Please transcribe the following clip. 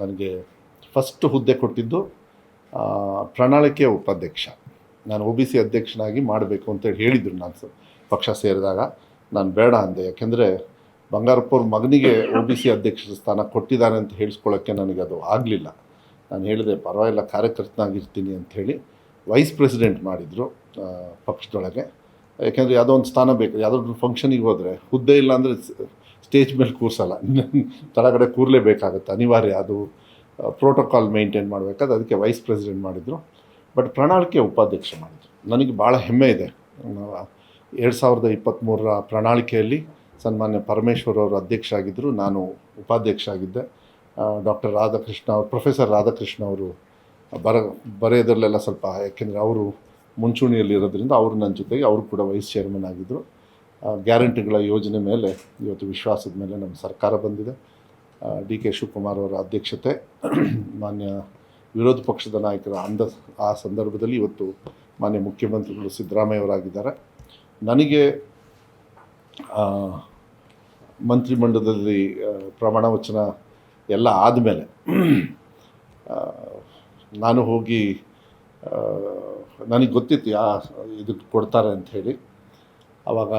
ನನಗೆ ಫಸ್ಟ್ ಹುದ್ದೆ ಕೊಟ್ಟಿದ್ದು ಪ್ರಣಾಳಿಕೆಯ ಉಪಾಧ್ಯಕ್ಷ. ನಾನು ಒ ಬಿ ಸಿ ಅಧ್ಯಕ್ಷನಾಗಿ ಮಾಡಬೇಕು ಅಂತೇಳಿ ಹೇಳಿದರು ನಾನು ಪಕ್ಷ ಸೇರಿದಾಗ. ನಾನು ಬೇಡ ಅಂದೆ, ಯಾಕೆಂದರೆ ಬಂಗಾರಪ್ಪವ್ರ ಮಗನಿಗೆ ಒ ಬಿ ಸಿ ಅಧ್ಯಕ್ಷ ಸ್ಥಾನ ಕೊಟ್ಟಿದ್ದಾನೆ ಅಂತ ಹೇಳಿಸ್ಕೊಳ್ಳೋಕ್ಕೆ ನನಗೆ ಅದು ಆಗಲಿಲ್ಲ. ನಾನು ಹೇಳಿದೆ, ಪರವಾಗಿಲ್ಲ, ಕಾರ್ಯಕರ್ತನಾಗಿರ್ತೀನಿ ಅಂಥೇಳಿ ವೈಸ್ ಪ್ರೆಸಿಡೆಂಟ್ ಮಾಡಿದರು ಪಕ್ಷದೊಳಗೆ. ಯಾಕೆಂದರೆ ಯಾವುದೋ ಒಂದು ಸ್ಥಾನ ಬೇಕು ಯಾವುದೋ ಒಂದು ಫಂಕ್ಷನಿಗೆ ಹೋದರೆ, ಹುದ್ದೆ ಇಲ್ಲ ಅಂದರೆ ಸ್ಟೇಜ್ ಮೇಲೆ ಕೂರಿಸಲ್ಲ. ತಳಗಡೆ ಕೂರಲೇಬೇಕಾಗುತ್ತೆ ಅನಿವಾರ್ಯ ಅದು. ಪ್ರೋಟೋಕಾಲ್ ಮೇಂಟೈನ್ ಮಾಡಬೇಕಾದ್ರೆ ಅದಕ್ಕೆ ವೈಸ್ ಪ್ರೆಸಿಡೆಂಟ್ ಮಾಡಿದರು. ಬಟ್ ಪ್ರಣಾಳಿಕೆ ಉಪಾಧ್ಯಕ್ಷ ಮಾಡಿದರು. ನನಗೆ ಭಾಳ ಹೆಮ್ಮೆ ಇದೆ. ಎರಡು ಸಾವಿರದ ಇಪ್ಪತ್ತ್ಮೂರರ ಪ್ರಣಾಳಿಕೆಯಲ್ಲಿ ಸನ್ಮಾನ್ಯ ಪರಮೇಶ್ವರ್ ಅವರು ಅಧ್ಯಕ್ಷ ಆಗಿದ್ದರು ನಾನು ಉಪಾಧ್ಯಕ್ಷ ಆಗಿದ್ದೆ ಡಾಕ್ಟರ್ ರಾಧಾಕೃಷ್ಣ ಅವರು ಪ್ರೊಫೆಸರ್ ರಾಧಾಕೃಷ್ಣ ಅವರು ಬರ, ಬರೆಯೋದ್ರಲ್ಲೆಲ್ಲ ಸ್ವಲ್ಪ ಯಾಕೆಂದರೆ ಅವರು ಮುಂಚೂಣಿಯಲ್ಲಿ ಇರೋದ್ರಿಂದ ಅವರು ನನ್ನ ಜೊತೆಗೆ, ಅವರು ಕೂಡ ವೈಸ್ ಚೇರ್ಮನ್ ಆಗಿದ್ದರು ಗ್ಯಾರಂಟಿಗಳ ಯೋಜನೆ ಮೇಲೆ ಇವತ್ತು ವಿಶ್ವಾಸದ ಮೇಲೆ ನಮ್ಮ ಸರ್ಕಾರ ಬಂದಿದೆ. ಡಿ ಕೆ ಶಿವಕುಮಾರ್ ಅವರ ಅಧ್ಯಕ್ಷತೆ ಮಾನ್ಯ ವಿರೋಧ ಪಕ್ಷದ ನಾಯಕರ ಅಂದ, ಆ ಸಂದರ್ಭದಲ್ಲಿ ಇವತ್ತು ಮಾನ್ಯ ಮುಖ್ಯಮಂತ್ರಿಗಳು ಸಿದ್ದರಾಮಯ್ಯ ಅವರಾಗಿದ್ದಾರೆ ನನಗೆ ಮಂತ್ರಿಮಂಡಲದಲ್ಲಿ ಪ್ರಮಾಣ ವಚನ ಎಲ್ಲ ಆದಮೇಲೆ ನಾನು ಹೋಗಿ ನನಗೆ ಗೊತ್ತಿತ್ತು ಯಾ, ಇದಕ್ಕೆ ಕೊಡ್ತಾರೆ ಅಂತ ಹೇಳಿ. ಆವಾಗ